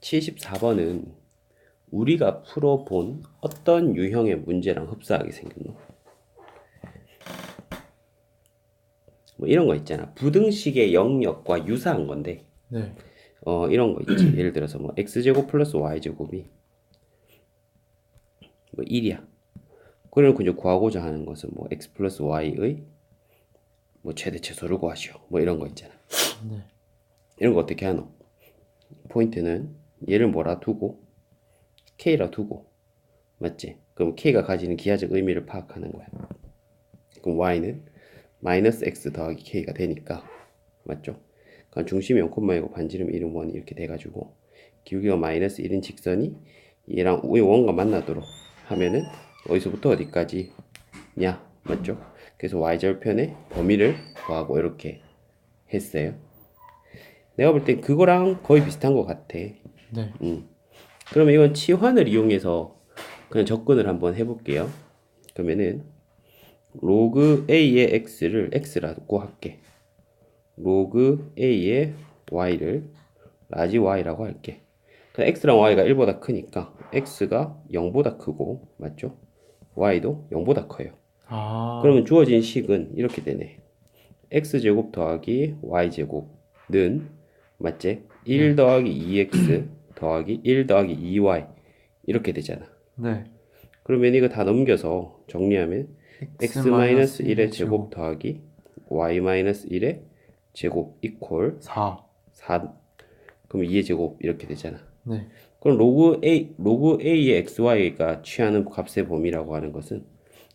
74번은 우리가 풀어본 어떤 유형의 문제랑 흡사하게 생겼노? 뭐 이런 거 있잖아. 부등식의 영역과 유사한 건데, 네. 어, 이런 거 있지. 예를 들어서 뭐 x제곱 플러스 y제곱이 뭐 1이야. 그래놓고 이제 구하고자 하는 것은 뭐 x 플러스 y의 뭐 최대 최소를 구하시오. 뭐 이런 거 있잖아. 네. 이런 거 어떻게 하노? 포인트는 얘를 뭐라 두고 k라 두고 맞지? 그럼 k가 가지는 기하적 의미를 파악하는 거야. 그럼 y는 마이너스 x 더하기 k가 되니까 맞죠? 그럼 중심이 0,이고 반지름 1은 1 이렇게 돼가지고 기울기가 마이너스 1인 직선이 얘랑 이 원과 만나도록 하면은 어디서부터 어디까지냐 맞죠? 그래서 y절편의 범위를 구하고 이렇게 했어요. 내가 볼 땐 그거랑 거의 비슷한 것 같아. 네. 음. 그러면 이건 치환을 이용해서 그냥 접근을 한번 해볼게요. 그러면은 로그 a의 x를 x라고 할게. 로그 a의 y를 라지 y라고 할게. 그 x랑 y가 1보다 크니까 x가 0보다 크고 맞죠? y도 0보다 커요. 아. 그러면 주어진 식은 이렇게 되네. x제곱 더하기 y제곱는 맞지? 1 더하기 2x 더하기 1 더하기 2y 이렇게 되잖아. 네. 그러면 이거 다 넘겨서 정리하면 x 마이너스 1의 제곱 더하기 y 마이너스 1의 제곱 이퀄 4. 4 그럼 2의 제곱 이렇게 되잖아. 네. 그럼 로그 a 로그 a의 xy가 취하는 값의 범위라고 하는 것은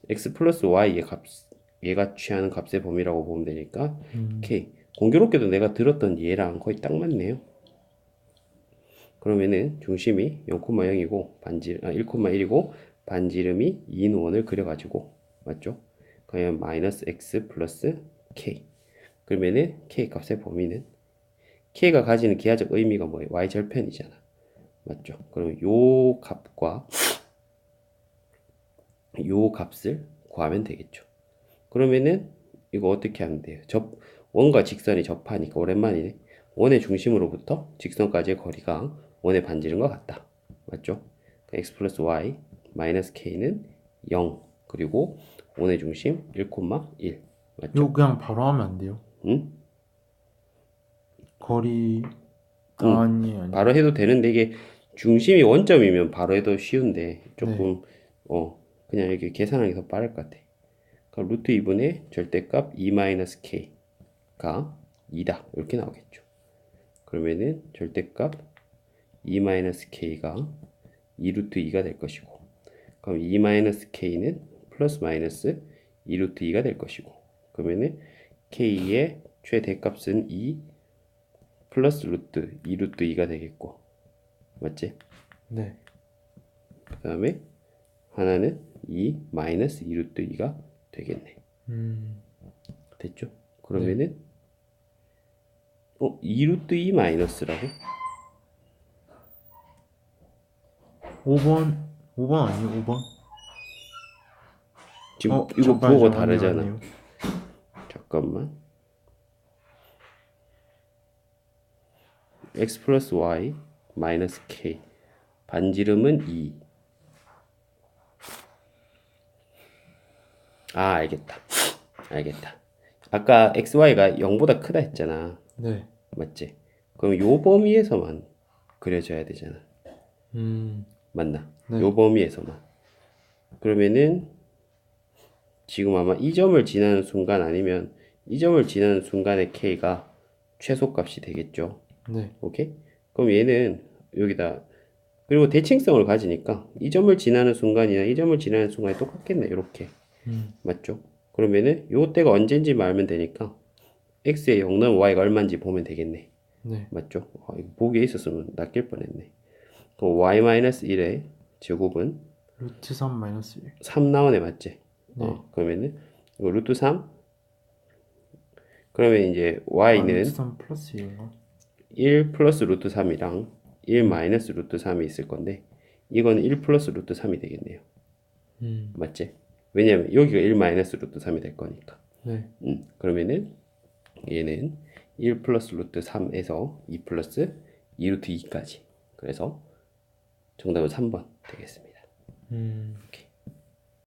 x 플러스 y의 값 얘가 취하는 값의 범위라고 보면 되니까 음. k 공교롭게도 내가 들었던 얘랑 거의 딱 맞네요. 그러면은 중심이 0,0이고 반지 아 1,1이고 반지름이 2인 원을 그려가지고 맞죠? 그러면 마이너스 x 플러스 k 그러면은 k 값의 범위는 k가 가지는 기하적 의미가 뭐예요? y 절편이잖아. 맞죠? 그러면 요 값과 요 값을 구하면 되겠죠. 그러면은 이거 어떻게 하면 돼요? 접 원과 직선이 접하니까 오랜만이네. 원의 중심으로부터 직선까지의 거리가 원의 반지름과 같다. 맞죠? x 플러스 y 마이너스 k는 0 그리고 원의 중심 1,1 맞죠? 이거 그냥 바로 하면 안 돼요? 응? 거리 응. 아니 아니. 바로 해도 되는데 이게 중심이 원점이면 바로 해도 쉬운데 조금 어 그냥 이렇게 계산하기 더 빠를 것 같아. 그럼 루트 2분의 절대값 2 마이너스 k가 2다 이렇게 나오겠죠. 그러면은 절대값 2 마이너스 k가 2 루트 2가 될 것이고 그럼 2 마이너스 k는 플러스 마이너스 2 루트 2가 될 것이고 그러면은 k의 최대값은 2 플러스 루트 2 루트 2가 되겠고 맞지? 네. 그 다음에 하나는 2 마이너스 2 루트 2가 되겠네. 음. 됐죠? 그러면은 어? 2 루트 2 마이너스라고? 5번 5번 아니에요? 5번? 지금 어, 이거. 부호가 아니에요, 다르잖아. 아니에요. 잠깐만. x 플러스 y 마이너스 k 반지름은 2. 아 알겠다. 알겠다. 아까 xy가 0보다 크다 했잖아. 네. 맞지? 그럼 요 범위에서만 그려져야 되잖아. 음. 맞나? 네. 요 범위에서만. 그러면은 지금 아마 이 점을 지나는 순간 아니면 이 점을 지나는 순간의 k가 최소값이 되겠죠. 네. 오케이? 그럼 얘는 여기다 그리고 대칭성을 가지니까 이 점을 지나는 순간이나 이 점을 지나는 순간이 똑같겠네. 이렇게. 음. 맞죠? 그러면은 요 때가 언제인지 알면 되니까 x의 0 넣으면 y가 얼마인지 보면 되겠네. 네. 맞죠? 아, 보기에 있었으면 낚일 뻔했네. 그럼 y-1의 제곱은 루트 3 마이너스 1. 3 나오네, 맞지? 네. 어, 그러면은 이거 루트 3 그러면 이제 y는 루트 3 플러스 1인가? 1 플러스 루트 3이랑 1 마이너스 루트 3이 있을 건데 이건 1 플러스 루트 3이 되겠네요. 음. 맞지? 왜냐면 여기가 1 마이너스 루트 3이 될 거니까. 네. 음, 그러면은 얘는 1 플러스 루트 3에서 2 플러스 2 루트 2까지 그래서 정답은 3번 되겠습니다. 음. 오케이.